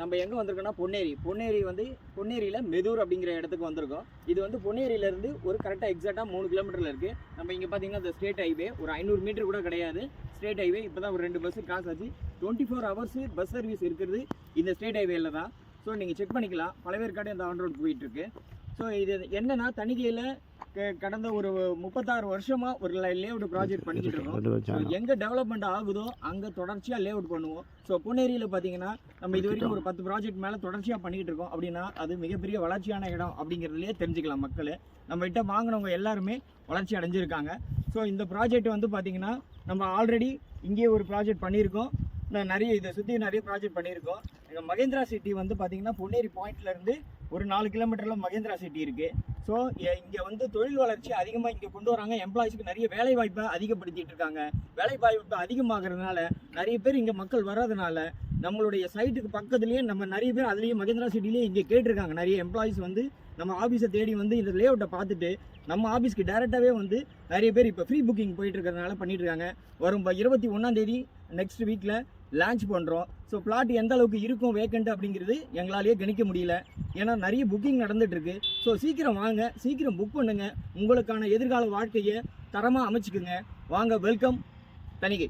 நம்ம எங்கே வந்திருக்கோம்னா பொன்னேரி. பொன்னேரி வந்து பொன்னேரியில் மெதூர் அப்படிங்கிற இடத்துக்கு வந்திருக்கோம். இது வந்து பொன்னேரியிலேருந்து ஒரு கரெக்டாக எக்ஸாக்டாக மூணு கிலோமீட்டரில் இருக்குது நம்ம இங்கே பார்த்தீங்கன்னா இந்த ஸ்டேட் ஹைவே ஒரு ஐநூறு மீட்டர் கூட கிடையாது. ஸ்டேட் ஹைவே இப்போ தான் ஒரு ரெண்டு பஸ்ஸு கிராஸ் ஆச்சு. Twenty four hours bus service இருக்கிறது இந்த ஸ்டேட் ஹைவேல தான். ஸோ நீங்கள் செக் பண்ணிக்கலாம். பழவேற்காடு இந்த ஆன் ரோட் போயிட்டுருக்கு ஸோ இது என்னன்னா தணிக்கையில் கடந்த ஒரு முப்பத்தாறு வருஷமாக ஒரு லேஅவுட் ப்ராஜெக்ட் பண்ணிக்கிட்டு இருக்கோம். எங்க டெவலப்மெண்ட் ஆகுதோ அங்க தொடர்ச்சியா லே அவுட் பண்ணுவோம். ஸோ பொன்னேரியில பாத்தீங்கன்னா நம்ம இது வரைக்கும் ஒரு பத்து ப்ராஜெக்ட் மேல தொடர்ச்சியா பண்ணிக்கிட்டு இருக்கோம். அப்படின்னா அது மிகப்பெரிய வளர்ச்சியான இடம் அப்படிங்கிறதுலே தெரிஞ்சுக்கலாம் மக்கள். நம்ம கிட்ட வாங்கினவங்க எல்லாருமே வளர்ச்சி அடைஞ்சிருக்காங்க. ஸோ இந்த ப்ராஜெக்ட் வந்து பாத்தீங்கன்னா நம்ம ஆல்ரெடி இங்கேயே ஒரு ப்ராஜெக்ட் பண்ணியிருக்கோம். நான் நிறைய இதை சுற்றி நிறைய ப்ராஜெக்ட் பண்ணியிருக்கோம். எங்கள் மகேந்திரா சிட்டி வந்து பார்த்திங்கன்னா பொன்னேரி பாயிண்ட்லேருந்து ஒரு நாலு கிலோமீட்டரில் மகேந்திரா சிட்டி இருக்குது ஸோ இங்கே வந்து தொழில் வளர்ச்சி அதிகமாக இங்கே கொண்டு வராங்க. எம்ப்ளாயிஸ்க்கு நிறைய வேலை வாய்ப்பை அதிகப்படுத்திட்டு இருக்காங்க. வேலை வாய்ப்பு அதிகமாகிறதுனால நிறைய பேர் இங்கே மக்கள் வர்றதுனால நம்மளுடைய சைட்டுக்கு பக்கத்துலேயே நம்ம நிறைய பேர் அதுலேயே மகேந்திரா சிட்டிலேயே இங்கே கேட்டிருக்காங்க. நிறைய எம்ப்ளாயிஸ் வந்து நம்ம ஆஃபீஸை தேடி வந்து இந்த லேஅவுட்டை பார்த்துட்டு நம்ம ஆஃபீஸ்க்கு டேரெக்டாகவே வந்து நிறைய பேர் இப்போ ஃப்ரீ புக்கிங் போயிட்டு இருக்கிறதுனால பண்ணிட்டு இருக்காங்க. வரும் ப- இருபத்தி ஒன்றாம் தேதி நெக்ஸ்ட் வீக்கில் லான்ச் பண்ணுறோம் ஸோ பிளாட் எந்த அளவுக்கு இருக்கும் வேக்கண்ட் அப்படிங்கிறது எங்களாலேயே கணிக்க முடியல. ஏன்னா நிறைய புக்கிங் நடந்துகிட்ருக்கு ஸோ சீக்கிரம் வாங்க சீக்கிரம் புக் பண்ணுங்கள் உங்களுக்கான எதிர்கால வாழ்க்கையை தரமாக அமைச்சுக்குங்க. வாங்க வெல்கம் தணிகை.